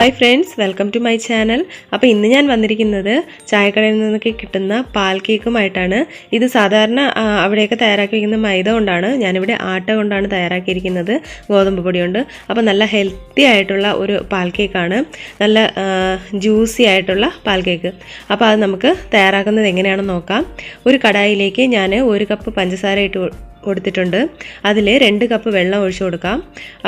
Hi friends welcome to my channel അപ്പോൾ ഇന്ന് ഞാൻ വന്നിരിക്കുന്നത് ചായക്കടയിൽ നിന്നൊക്കെ കിട്ടുന്ന പാൽ കേക്കുമായിട്ടാണ്. ഇത് സാധാരണ അവിടെയൊക്കെ തയ്യാറാക്കി വയ്ക്കുന്ന മൈദ കൊണ്ടാണ് ഞാനിവിടെ ആട്ട കൊണ്ടാണ് തയ്യാറാക്കിയിരിക്കുന്നത് ഗോതമ്പ് പൊടി കൊണ്ട്. അപ്പോൾ നല്ല ഹെൽത്തി ആയിട്ടുള്ള ഒരു പാൽ കേക്കാണ്. നല്ല ജ്യൂസി ആയിട്ടുള്ള പാൽ കേക്ക്. അപ്പോൾ അത് നമുക്ക് തയ്യാറാക്കുന്നത് എങ്ങനെയാണെന്ന് നോക്കാം. ഒരു കടായിലേക്ക് ഞാൻ ഒരു കപ്പ് പഞ്ചസാര ഇട്ട് കൊടുത്തിട്ടുണ്ട്. അതിൽ രണ്ട് കപ്പ് വെള്ളം ഒഴിച്ചു കൊടുക്കാം.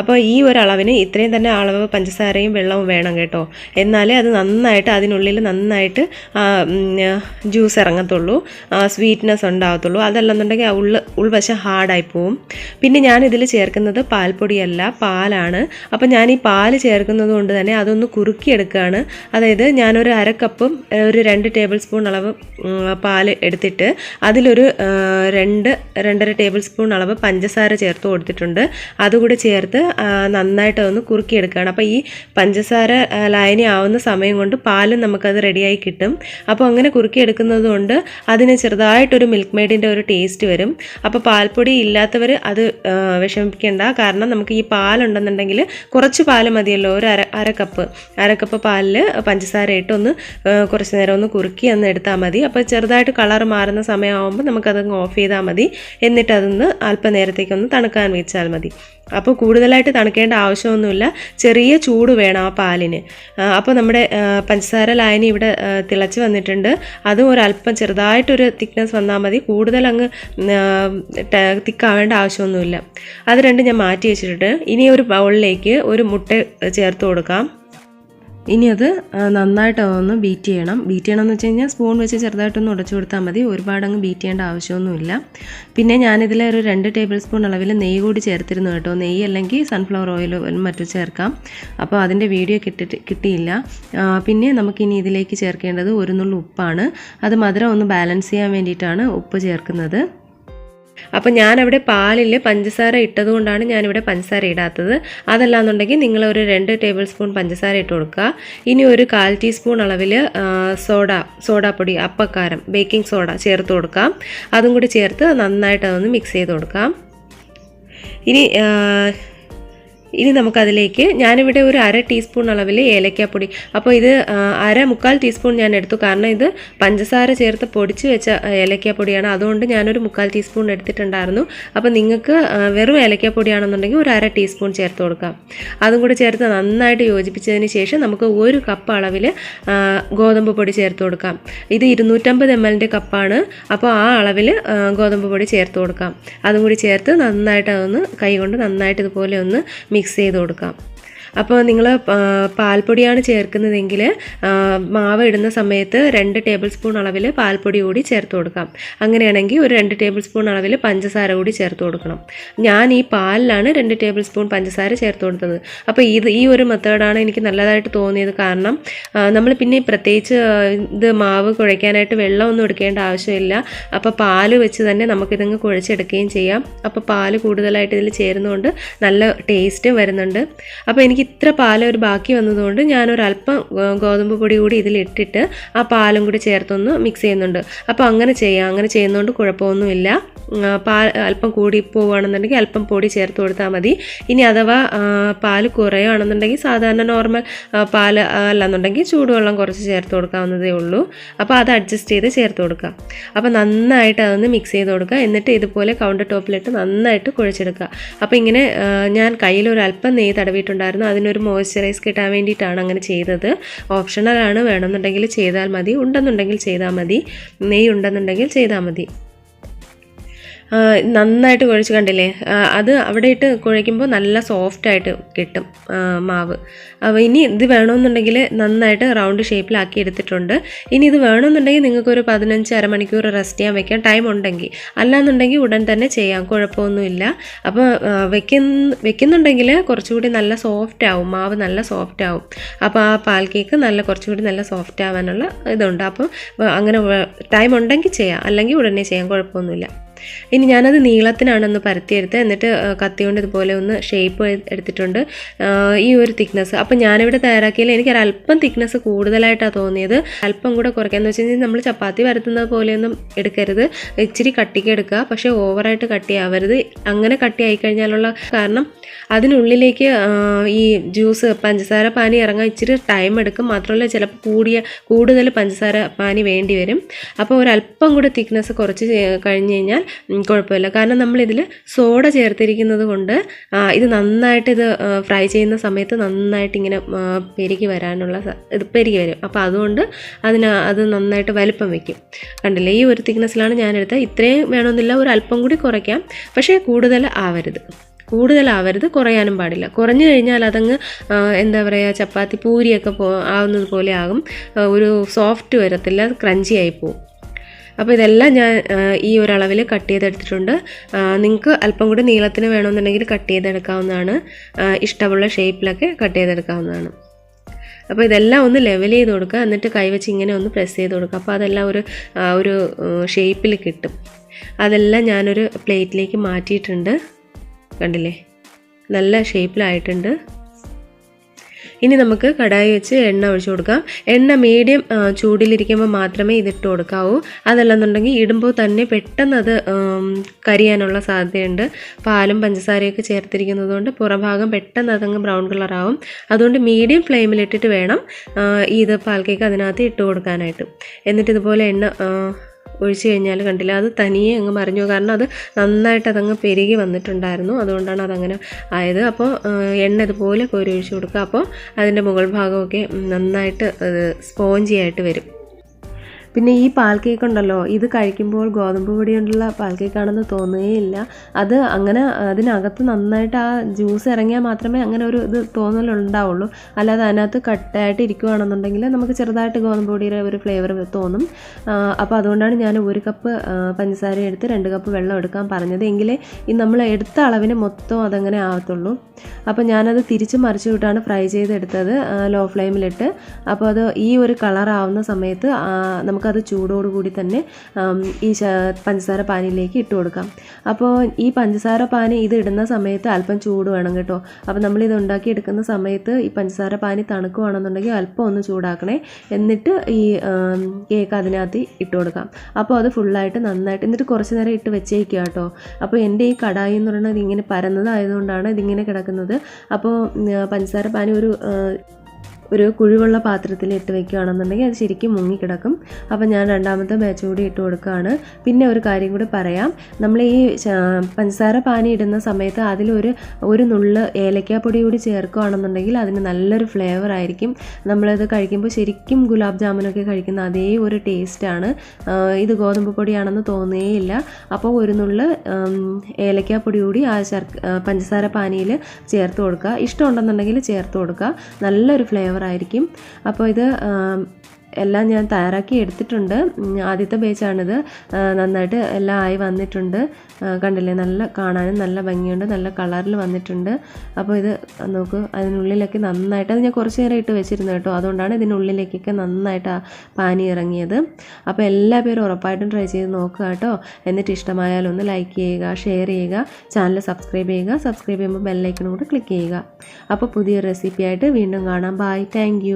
അപ്പോൾ ഈ ഒരു ഇത്രയും തന്നെ അളവ് പഞ്ചസാരയും വെള്ളവും വേണം കേട്ടോ. എന്നാലേ അത് നന്നായിട്ട് അതിനുള്ളിൽ നന്നായിട്ട് ജ്യൂസ് ഇറങ്ങത്തുള്ളൂ. സ്വീറ്റ്നെസ് ഉണ്ടാകത്തുള്ളൂ. അതല്ലെന്നുണ്ടെങ്കിൽ ഉള്ള ഉൾവശം ഹാർഡായി പോവും. പിന്നെ ഞാൻ ഇതിൽ ചേർക്കുന്നത് പാൽപ്പൊടിയല്ല പാലാണ്. അപ്പോൾ ഞാൻ ഈ പാൽ ചേർക്കുന്നത് കൊണ്ട് തന്നെ അതൊന്ന് കുറുക്കിയെടുക്കുകയാണ് അതായത് ഞാനൊരു അര കപ്പും ഒരു രണ്ട് ടേബിൾ സ്പൂൺ അളവ് പാൽ എടുത്തിട്ട് അതിലൊരു രണ്ട് രണ്ടര ടേബിൾ സ്പൂൺ അളവ് പഞ്ചസാര ചേർത്ത് കൊടുത്തിട്ടുണ്ട്. അതുകൂടി ചേർത്ത് നന്നായിട്ട് ഒന്ന് കുറുക്കിയെടുക്കുകയാണ്. അപ്പോൾ ഈ പഞ്ചസാര ലായനി ആവുന്ന സമയം കൊണ്ട് പാലും നമുക്കത് റെഡിയായി കിട്ടും. അപ്പോൾ അങ്ങനെ കുറുക്കിയെടുക്കുന്നത് കൊണ്ട് അതിന് ചെറുതായിട്ടൊരു മിൽക്ക് മെയ്ഡിന്റെ ഒരു ടേസ്റ്റ് വരും. അപ്പോൾ പാൽപ്പൊടി ഇല്ലാത്തവർ അത് വിഷമിക്കേണ്ട കാരണം നമുക്ക് ഈ പാലുണ്ടെന്നുണ്ടെങ്കിൽ കുറച്ച് പാൽ മതിയല്ലോ. ഒരു അര അര കപ്പ്. അര കപ്പ് പാലിൽ പഞ്ചസാര ഇട്ട് ഒന്ന് കുറച്ച് നേരം ഒന്ന് കുറുക്കി ഒന്ന് എടുത്താൽ മതി. അപ്പോൾ ചെറുതായിട്ട് കളർ മാറുന്ന സമയമാകുമ്പോൾ നമുക്കത് ഓഫ് ചെയ്താൽ മതി. എന്നിട്ട് അതൊന്ന് അല്പനേരത്തേക്കൊന്ന് തണുക്കാൻ വെച്ചാൽ മതി. അപ്പോൾ കൂടുതലായിട്ട് തണുക്കേണ്ട ആവശ്യമൊന്നുമില്ല. ചെറിയ ചൂട് വേണം ആ പാലിന്. അപ്പോൾ നമ്മുടെ പഞ്ചസാര ലായനി ഇവിടെ തിളച്ച് വന്നിട്ടുണ്ട്. അതും ഒരല്പം ചെറുതായിട്ടൊരു തിക്നെസ് വന്നാൽ മതി. കൂടുതൽ അങ്ങ് തിക്കാവേണ്ട ആവശ്യമൊന്നുമില്ല. അത് രണ്ടും ഞാൻ മാറ്റി വെച്ചിട്ടുണ്ട്. ഇനി ഒരു ബൗളിലേക്ക് ഒരു മുട്ട ചേർത്ത് കൊടുക്കാം. ഇനി അത് നന്നായിട്ട് ഒന്ന് ബീറ്റ് ചെയ്യണം. ബീറ്റ് ചെയ്യണം എന്ന് വെച്ച് കഴിഞ്ഞാൽ സ്പൂൺ വെച്ച് ചെറുതായിട്ടൊന്ന് ഉടച്ചു കൊടുത്താൽ മതി. ഒരുപാട് അങ്ങ് ബീറ്റ് ചെയ്യേണ്ട ആവശ്യമൊന്നുമില്ല. പിന്നെ ഞാനിതിൽ ഒരു രണ്ട് ടേബിൾ സ്പൂൺ അളവിൽ നെയ്യ് കൂടി ചേർത്തിരുന്നു കേട്ടോ. നെയ്യ് അല്ലെങ്കിൽ സൺഫ്ലവർ ഓയിലോ മറ്റും ചേർക്കാം. അപ്പോൾ അതിന്റെ വീഡിയോ കിട്ടിട്ട് കിട്ടിയില്ല. പിന്നെ നമുക്കിനി ഇതിലേക്ക് ചേർക്കേണ്ടത് ഒരു നുള്ളു ഉപ്പാണ്. അത് മധുരം ഒന്ന് ബാലൻസ് ചെയ്യാൻ വേണ്ടിയിട്ടാണ് ഉപ്പ് ചേർക്കുന്നത്. അപ്പം ഞാനവിടെ പാലിൽ പഞ്ചസാര ഇട്ടതുകൊണ്ടാണ് ഞാനിവിടെ പഞ്ചസാര ഇടാത്തത്. അതല്ലാന്നുണ്ടെങ്കിൽ നിങ്ങൾ ഒരു രണ്ട് ടേബിൾ സ്പൂൺ പഞ്ചസാര ഇട്ട് കൊടുക്കുക. ഇനി ഒരു കാൽ ടീസ്പൂൺ അളവിൽ സോഡ സോഡാപ്പൊടി അപ്പക്കാരം ബേക്കിംഗ് സോഡ ചേർത്ത് കൊടുക്കാം. അതും കൂടി ചേർത്ത് നന്നായിട്ട് അതൊന്ന് മിക്സ് ചെയ്ത് കൊടുക്കാം. ഇനി ഇനി നമുക്കതിലേക്ക് ഞാനിവിടെ ഒരു അര ടീസ്പൂൺ അളവിൽ ഏലക്കാപ്പൊടി. അപ്പോൾ ഇത് അര മുക്കാൽ ടീസ്പൂൺ ഞാൻ എടുത്തു. കാരണം ഇത് പഞ്ചസാര ചേർത്ത് പൊടിച്ച് വെച്ച ഏലക്കാപ്പൊടിയാണ്. അതുകൊണ്ട് ഞാനൊരു മുക്കാൽ ടീസ്പൂൺ എടുത്തിട്ടുണ്ടായിരുന്നു. അപ്പോൾ നിങ്ങൾക്ക് വെറും ഏലക്കാപ്പൊടിയാണെന്നുണ്ടെങ്കിൽ ഒരു അര ടീസ്പൂൺ ചേർത്ത് കൊടുക്കാം. അതും കൂടി ചേർത്ത് നന്നായിട്ട് യോജിപ്പിച്ചതിന് ശേഷം നമുക്ക് ഒരു കപ്പ് അളവിൽ ഗോതമ്പ് പൊടി ചേർത്ത് കൊടുക്കാം. ഇത് ഇരുന്നൂറ്റമ്പത് എം എല്ലിന്റെ കപ്പാണ്. അപ്പോൾ ആ അളവിൽ ഗോതമ്പ് പൊടി ചേർത്ത് കൊടുക്കാം. അതും കൂടി ചേർത്ത് നന്നായിട്ട് അതൊന്ന് കൈകൊണ്ട് നന്നായിട്ട് ഇതുപോലെ ഒന്ന് മിക്സ് ചെയ്ത് കൊടുക്കാം. അപ്പോൾ നിങ്ങൾ പാൽപ്പൊടിയാണ് ചേർക്കുന്നതെങ്കിൽ മാവ് ഇടുന്ന സമയത്ത് രണ്ട് ടേബിൾ സ്പൂൺ അളവിൽ പാൽപ്പൊടി കൂടി ചേർത്ത് കൊടുക്കാം. അങ്ങനെയാണെങ്കിൽ ഒരു രണ്ട് ടേബിൾ സ്പൂൺ അളവിൽ പഞ്ചസാര കൂടി ചേർത്ത് കൊടുക്കണം. ഞാൻ ഈ പാലിലാണ് രണ്ട് ടേബിൾ സ്പൂൺ പഞ്ചസാര ചേർത്ത് കൊടുത്തത്. അപ്പോൾ ഇത് ഈ ഒരു മെത്തേഡാണ് എനിക്ക് നല്ലതായിട്ട് തോന്നിയത് കാരണം നമ്മൾ പിന്നെ പ്രത്യേകിച്ച് ഇത് മാവ് കുഴയ്ക്കാനായിട്ട് വെള്ളമൊന്നും എടുക്കേണ്ട ആവശ്യമില്ല. അപ്പോൾ പാൽ വെച്ച് തന്നെ നമുക്കിതങ്ങ് കുഴച്ചെടുക്കുകയും ചെയ്യാം. അപ്പോൾ പാൽ കൂടുതലായിട്ട് ഇതിൽ ചേരുന്നതുകൊണ്ട് നല്ല ടേസ്റ്റും വരുന്നുണ്ട്. അപ്പോൾ എനിക്ക് ഇത്ര പാൽ ഒരു ബാക്കി വന്നതുകൊണ്ട് ഞാനൊരല്പം ഗോതമ്പ് പൊടി കൂടി ഇതിലിട്ടിട്ട് ആ പാലും കൂടി ചേർത്തൊന്ന് മിക്സ് ചെയ്യുന്നുണ്ട്. അപ്പോൾ അങ്ങനെ ചെയ്യാം. അങ്ങനെ ചെയ്യുന്നതുകൊണ്ട് കുഴപ്പമൊന്നുമില്ല. പാൽ അല്പം കൂടി പോവുകയാണെന്നുണ്ടെങ്കിൽ അല്പം പൊടി ചേർത്ത് കൊടുത്താൽ മതി. ഇനി അഥവാ പാൽ കുറയുകയാണെന്നുണ്ടെങ്കിൽ സാധാരണ നോർമൽ പാൽ അല്ലാന്നുണ്ടെങ്കിൽ ചൂടുവെള്ളം കുറച്ച് ചേർത്ത് കൊടുക്കാവുന്നതേ ഉള്ളൂ. അപ്പോൾ അത് അഡ്ജസ്റ്റ് ചെയ്ത് ചേർത്ത് കൊടുക്കുക. അപ്പോൾ നന്നായിട്ട് അതൊന്ന് മിക്സ് ചെയ്ത് കൊടുക്കുക. എന്നിട്ട് ഇതുപോലെ കൗണ്ടർ ടോപ്പിലിട്ട് നന്നായിട്ട് കുഴച്ചെടുക്കുക. അപ്പോൾ ഇങ്ങനെ ഞാൻ കയ്യിൽ ഒരു അല്പം നെയ്യ് തടവിയിട്ടുണ്ടായിരുന്നു. അതിനൊരു മോയ്സ്ചറൈസ് കിട്ടാൻ വേണ്ടിയിട്ടാണ് അങ്ങനെ ചെയ്തത്. ഓപ്ഷണലാണ് വേണമെന്നുണ്ടെങ്കിൽ ചെയ്താൽ മതി. ഉണ്ടെന്നുണ്ടെങ്കിൽ ചെയ്താൽ മതി. നെയ്യ് ഉണ്ടെന്നുണ്ടെങ്കിൽ ചെയ്താൽ മതി. നന്നായിട്ട് കുഴച്ച് കണ്ടില്ലേ? അത് അവിടെ ഇട്ട് കുഴയ്ക്കുമ്പോൾ നല്ല സോഫ്റ്റായിട്ട് കിട്ടും മാവ്. അപ്പോൾ ഇനി ഇത് വേണമെന്നുണ്ടെങ്കിൽ നന്നായിട്ട് റൗണ്ട് ഷേപ്പിലാക്കി എടുത്തിട്ടുണ്ട്. ഇനി ഇത് വേണമെന്നുണ്ടെങ്കിൽ നിങ്ങൾക്കൊരു പതിനഞ്ച് അരമണിക്കൂർ റെസ്റ്റ് ചെയ്യാൻ വെക്കാം ടൈം ഉണ്ടെങ്കിൽ. അല്ലാന്നുണ്ടെങ്കിൽ ഉടൻ തന്നെ ചെയ്യാം കുഴപ്പമൊന്നുമില്ല. അപ്പോൾ വെക്കുന്ന വെക്കുന്നുണ്ടെങ്കിൽ കുറച്ചുകൂടി നല്ല സോഫ്റ്റ് ആവും മാവ് നല്ല സോഫ്റ്റ് ആവും. അപ്പോൾ ആ പാൽ കേക്ക് നല്ല കുറച്ചുകൂടി നല്ല സോഫ്റ്റ് ആവാനുള്ള ഇതുണ്ട്. അപ്പോൾ അങ്ങനെ ടൈം ഉണ്ടെങ്കിൽ ചെയ്യാം അല്ലെങ്കിൽ ഉടനെ ചെയ്യാം കുഴപ്പമൊന്നുമില്ല. ഇനി ഞാനത് നീളത്തിനാണെന്ന് പരത്തിയെടുത്ത് എന്നിട്ട് കത്തി കൊണ്ട് ഇതുപോലെ ഒന്ന് ഷേപ്പ് എടുത്തിട്ടുണ്ട്. ഈ ഒരു തിക്നെസ് അപ്പം ഞാനിവിടെ തയ്യാറാക്കിയാൽ എനിക്ക് അല്പം തിക്നെസ് കൂടുതലായിട്ടാണ് തോന്നിയത്. അല്പം കൂടെ കുറയ്ക്കാന്ന് വെച്ച് കഴിഞ്ഞാൽ നമ്മൾ ചപ്പാത്തി പരത്തുന്നത് പോലെയൊന്നും എടുക്കരുത്. ഇച്ചിരി കട്ടിക്ക് എടുക്കുക. പക്ഷേ ഓവറായിട്ട് കട്ടിയാവരുത് അങ്ങനെ കട്ടിയായി കഴിഞ്ഞാലുള്ള കാരണം അതിനുള്ളിലേക്ക് ഈ ജ്യൂസ് പഞ്ചസാര പാനി ഇറങ്ങാൻ ഇച്ചിരി ടൈം എടുക്കും. മാത്രമല്ല ചിലപ്പോൾ കൂടിയ കൂടുതൽ പഞ്ചസാര പാനി വേണ്ടി വരും. അപ്പോൾ ഒരല്പം കൂടെ തിക്നെസ് കുറച്ച് കഴിഞ്ഞ് കഴിഞ്ഞാൽ കുഴപ്പമില്ല. കാരണം നമ്മളിതിൽ സോഡ ചേർത്തിരിക്കുന്നത് കൊണ്ട് ഇത് നന്നായിട്ട് ഇത് ഫ്രൈ ചെയ്യുന്ന സമയത്ത് നന്നായിട്ട് ഇങ്ങനെ പെരുകി വരാനുള്ള ഇത് പെരുകി വരും. അപ്പോൾ അതുകൊണ്ട് അതിന് അത് നന്നായിട്ട് വലിപ്പം വയ്ക്കും കണ്ടില്ലേ? ഈ ഒരു തിക്നെസ്സിലാണ് ഞാനെടുത്തത്. ഇത്രയും വേണമെന്നില്ല ഒരു അല്പം കൂടി കുറയ്ക്കാം. പക്ഷേ കൂടുതൽ ആവരുത്. കൂടുതലാവരുത് കുറയാനും പാടില്ല. കുറഞ്ഞു കഴിഞ്ഞാൽ അതങ്ങ് എന്താ പറയുക ചപ്പാത്തി പൂരിയൊക്കെ പോ ആവുന്നത് പോലെ ആകും. ഒരു സോഫ്റ്റ് വരത്തില്ല ക്രഞ്ചി ആയി പോവും. അപ്പോൾ ഇതെല്ലാം ഞാൻ ഈ ഒരളവിൽ കട്ട് ചെയ്തെടുത്തിട്ടുണ്ട്. നിങ്ങൾക്ക് അല്പം കൂടി നീളത്തിന് വേണമെന്നുണ്ടെങ്കിൽ കട്ട് ചെയ്തെടുക്കാവുന്നതാണ്. ഇഷ്ടമുള്ള ഷേപ്പിലൊക്കെ കട്ട് ചെയ്തെടുക്കാവുന്നതാണ്. അപ്പോൾ ഇതെല്ലാം ഒന്ന് ലെവൽ ചെയ്ത് കൊടുക്കുക. എന്നിട്ട് കൈവച്ച് ഇങ്ങനെ ഒന്ന് പ്രസ് ചെയ്ത് കൊടുക്കുക. അപ്പോൾ അതെല്ലാം ഒരു ഒരു ഷേപ്പിൽ കിട്ടും. അതെല്ലാം ഞാനൊരു പ്ലേറ്റിലേക്ക് മാറ്റിയിട്ടുണ്ട്. കണ്ടില്ലേ? നല്ല ഷേപ്പിലായിട്ടുണ്ട്. ഇനി നമുക്ക് കടായി വെച്ച് എണ്ണ ഒഴിച്ചു കൊടുക്കാം. എണ്ണ മീഡിയം ചൂടിലിരിക്കുമ്പോൾ മാത്രമേ ഇതിട്ട് കൊടുക്കാവൂ. അതല്ലെന്നുണ്ടെങ്കിൽ ഇടുമ്പോൾ തന്നെ പെട്ടെന്ന് അത് കരിയാനുള്ള സാധ്യതയുണ്ട്. പാലും പഞ്ചസാരയൊക്കെ ചേർത്തിരിക്കുന്നത് കൊണ്ട് പുറഭാഗം പെട്ടെന്ന് അതങ്ങ് ബ്രൗൺ കളറാവും അതുകൊണ്ട് മീഡിയം ഫ്ലെയിമിലിട്ടിട്ട് വേണം ഇത് പാൽ കേക്ക് അതിനകത്ത് ഇട്ട് കൊടുക്കാനായിട്ട്. എന്നിട്ട് ഇതുപോലെ എണ്ണ ഒഴിച്ച് കഴിഞ്ഞാൽ കണ്ടില്ല. അത് തനിയെ അങ്ങ് മറിഞ്ഞു. കാരണം അത് നന്നായിട്ട് അതങ്ങ് പെരുകി വന്നിട്ടുണ്ടായിരുന്നു. അതുകൊണ്ടാണ് അതങ്ങനെ ആയത്. അപ്പോൾ എണ്ണ ഇതുപോലെ കോരി ഒഴിച്ചു കൊടുക്കുക. അപ്പോൾ അതിന്റെ മുകൾ ഭാഗമൊക്കെ നന്നായിട്ട് സ്പോഞ്ചി ആയിട്ട് വരും. പിന്നെ ഈ പാൽ കേക്ക് ഉണ്ടല്ലോ ഇത് കഴിക്കുമ്പോൾ ഗോതമ്പ് പൊടി കൊണ്ടുള്ള പാൽ കേക്കാണെന്ന് തോന്നുകയില്ല. അത് അങ്ങനെ അതിനകത്ത് നന്നായിട്ട് ആ ജ്യൂസ് ഇറങ്ങിയാൽ മാത്രമേ അങ്ങനെ ഒരു ഇത് തോന്നലുണ്ടാവുള്ളൂ. അല്ലാതെ അതിനകത്ത് കട്ടായിട്ട് ഇരിക്കുകയാണെന്നുണ്ടെങ്കിൽ നമുക്ക് ചെറുതായിട്ട് ഗോതമ്പ് പൊടിയുടെ ഒരു ഫ്ലേവർ തോന്നും. അപ്പോൾ അതുകൊണ്ടാണ് ഞാൻ ഒരു കപ്പ് പഞ്ചസാര എടുത്ത് രണ്ട് കപ്പ് വെള്ളം എടുക്കാൻ പറഞ്ഞത്. എങ്കിലേ ഈ നമ്മൾ എടുത്ത അളവിന് മൊത്തം അതങ്ങനെ ആവത്തുള്ളൂ. അപ്പോൾ ഞാനത് തിരിച്ച് മറിച്ച് വിട്ടാണ് ഫ്രൈ ചെയ്തെടുത്തത് ലോ ഫ്ലെയിമിലിട്ട് അപ്പോൾ അത് ഈ ഒരു കളറാവുന്ന സമയത്ത് ആ, നമുക്കത് ചൂടോടുകൂടി തന്നെ ഈ പഞ്ചസാര പാനിയിലേക്ക് ഇട്ട് കൊടുക്കാം. അപ്പോൾ ഈ പഞ്ചസാര പാനി ഇത് ഇടുന്ന സമയത്ത് അല്പം ചൂട് വേണം കേട്ടോ. അപ്പോൾ നമ്മളിത് ഉണ്ടാക്കി എടുക്കുന്ന സമയത്ത് ഈ പഞ്ചസാര പാനി തണുക്കുകയാണെന്നുണ്ടെങ്കിൽ അല്പം ഒന്ന് ചൂടാക്കണേ. എന്നിട്ട് ഈ കേക്ക് അതിനകത്ത് ഇട്ട് കൊടുക്കാം. അപ്പോൾ അത് ഫുള്ളായിട്ട് നന്നായിട്ട് എന്നിട്ട് കുറച്ച് നേരം ഇട്ട് വെച്ചേക്കുക കേട്ടോ. അപ്പോൾ എന്റെ ഈ കടായി എന്ന് പറയുന്നത് ഇങ്ങനെ പരന്നതായതുകൊണ്ടാണ് ഇതിങ്ങനെ കിടക്കുന്നത്. അപ്പോൾ പഞ്ചസാര പാനി ഒരു ഒരു കുഴിവുള്ള പാത്രത്തിൽ ഇട്ട് വെക്കുകയാണെന്നുണ്ടെങ്കിൽ അത് ശരിക്കും മുങ്ങിക്കിടക്കും. അപ്പോൾ ഞാൻ രണ്ടാമത്തെ ബാച്ച് കൂടി ഇട്ട് കൊടുക്കുകയാണ്. പിന്നെ ഒരു കാര്യം കൂടി പറയാം. നമ്മൾ ഈ പഞ്ചസാര പാനി ഇടുന്ന സമയത്ത് അതിലൊരു ഒരു നുള്ള് ഏലക്കാപ്പൊടി കൂടി ചേർക്കുകയാണെന്നുണ്ടെങ്കിൽ അതിന് നല്ലൊരു ഫ്ലേവർ ആയിരിക്കും. നമ്മളത് കഴിക്കുമ്പോൾ ശരിക്കും ഗുലാബ് ജാമുനൊക്കെ കഴിക്കുന്ന അതേ ഒരു ടേസ്റ്റാണ് ഇത് ഗോതമ്പ് പൊടിയാണെന്ന് തോന്നുകയില്ല. അപ്പോൾ ഒരു നുള്ള് ഏലക്കാപ്പൊടി കൂടി ആ ശർക്ക പഞ്ചസാര പാനിയിൽ ചേർത്ത് കൊടുക്കുക. ഇഷ്ടമുണ്ടെന്നുണ്ടെങ്കിൽ ചേർത്ത് കൊടുക്കുക. നല്ലൊരു ഫ്ലേവർ ആയിരിക്കും. അപ്പോൾ ഇത് എല്ലാം ഞാൻ തയ്യാറാക്കി എടുത്തിട്ടുണ്ട്. ആദ്യത്തെ ബേച്ചാണിത് നന്നായിട്ട് എല്ലാം ആയി വന്നിട്ടുണ്ട്. കണ്ടില്ലേ? നല്ല കാണാനും നല്ല ഭംഗിയുണ്ട്. നല്ല കളറിൽ വന്നിട്ടുണ്ട്. അപ്പോൾ ഇത് നോക്കൂ അതിനുള്ളിലൊക്കെ നന്നായിട്ട് അത് ഞാൻ കുറച്ച് നേരം ഇട്ട് വെച്ചിരുന്നു കേട്ടോ. അതുകൊണ്ടാണ് ഇതിനുള്ളിലേക്കൊക്കെ നന്നായിട്ട് പാനി ഇറങ്ങിയത്. അപ്പോൾ എല്ലാ പേരും ഉറപ്പായിട്ടും ട്രൈ ചെയ്ത് നോക്കുക കേട്ടോ. എന്നിട്ട് ഇഷ്ടമായാലും ഒന്ന് ലൈക്ക് ചെയ്യുക ഷെയർ ചെയ്യുക ചാനൽ സബ്സ്ക്രൈബ് ചെയ്യുക. സബ്സ്ക്രൈബ് ചെയ്യുമ്പോൾ ബെല്ലൈക്കണും കൂടെ ക്ലിക്ക് ചെയ്യുക. അപ്പോൾ പുതിയ റെസിപ്പിയായിട്ട് വീണ്ടും കാണാം. Bye thank